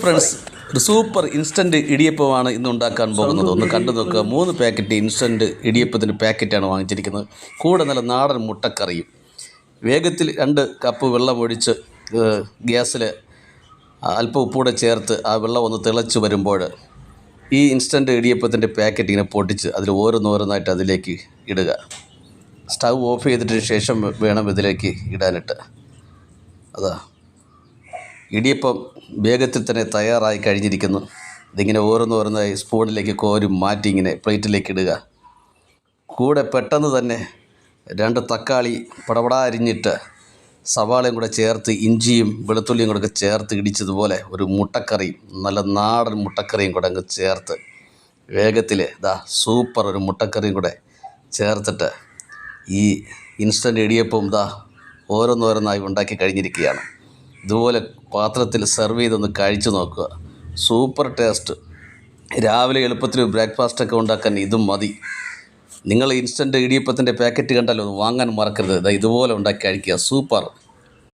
Friends ഒരു super instant ഇടിയപ്പമാണ് ഇന്ന് ഉണ്ടാക്കാൻ പോകുന്നത്. ഒന്ന് കണ്ടു നോക്കുക. മൂന്ന് പാക്കറ്റ് ഇൻസ്റ്റന്റ് ഇടിയപ്പത്തിന്റെ പാക്കറ്റാണ് വാങ്ങിച്ചിരിക്കുന്നത്. കൂടെ നല്ല നാടൻ മുട്ടക്കറിയും. വേഗത്തിൽ രണ്ട് കപ്പ് വെള്ളം ഒഴിച്ച് ഗ്യാസിൽ അല്പം ഉപ്പൂടെ ചേർത്ത് ആ വെള്ളം ഒന്ന് തിളച്ച് വരുമ്പോൾ ഈ ഇൻസ്റ്റന്റ് ഇടിയപ്പത്തിന്റെ പാക്കറ്റ് ഇങ്ങനെ പൊട്ടിച്ച് അതിൽ ഓരോന്നോരോന്നായിട്ട് അതിലേക്ക് ഇടുക. സ്റ്റൗ ഓഫ് ചെയ്തിട്ട് ശേഷം വേണം ഇതിലേക്ക് ഇടാനിട്ട് അതാ. ഇടിയപ്പം വേഗത്തിൽ തന്നെ തയ്യാറായി കഴിഞ്ഞിരിക്കുന്നു. ഇതിങ്ങനെ ഓരോന്നോരോന്നായി സ്പൂണിലേക്ക് കോരി മാറ്റി ഇങ്ങനെ പ്ലേറ്റിലേക്ക് ഇടുക. കൂടെ പെട്ടെന്ന് തന്നെ രണ്ട് തക്കാളി പടപടാ അരിഞ്ഞിട്ട് സവാളയും കൂടെ ചേർത്ത് ഇഞ്ചിയും വെളുത്തുള്ളിയും കൂടെ ചേർത്ത് ഇടിച്ചതുപോലെ ഒരു മുട്ടക്കറിയും നല്ല നാടൻ മുട്ടക്കറിയും കൂടെ അങ്ങ് ചേർത്ത് വേഗത്തിൽ ഇതാ സൂപ്പർ ഒരു മുട്ടക്കറിയും കൂടെ ചേർത്തിട്ട് ഈ ഇൻസ്റ്റന്റ് ഇടിയപ്പം ഇതാ ഓരോന്നോരോന്നായി ഉണ്ടാക്കി കഴിഞ്ഞിരിക്കുകയാണ്. ഇതുപോലെ പാത്രത്തിൽ സെർവ് ചെയ്തൊന്ന് കഴിച്ചു നോക്കുക. സൂപ്പർ ടേസ്റ്റ് രാവിലെ എളുപ്പത്തിൽ ബ്രേക്ക്ഫാസ്റ്റൊക്കെ ഉണ്ടാക്കാൻ ഇതും മതി. നിങ്ങൾ ഇൻസ്റ്റന്റ് ഇടിയപ്പത്തിന്റെ പാക്കറ്റ് കണ്ടാലോ വാങ്ങാൻ മറക്കരുത്. ഇതാ ഇതുപോലെ ഉണ്ടാക്കി കഴിക്കുക. സൂപ്പർ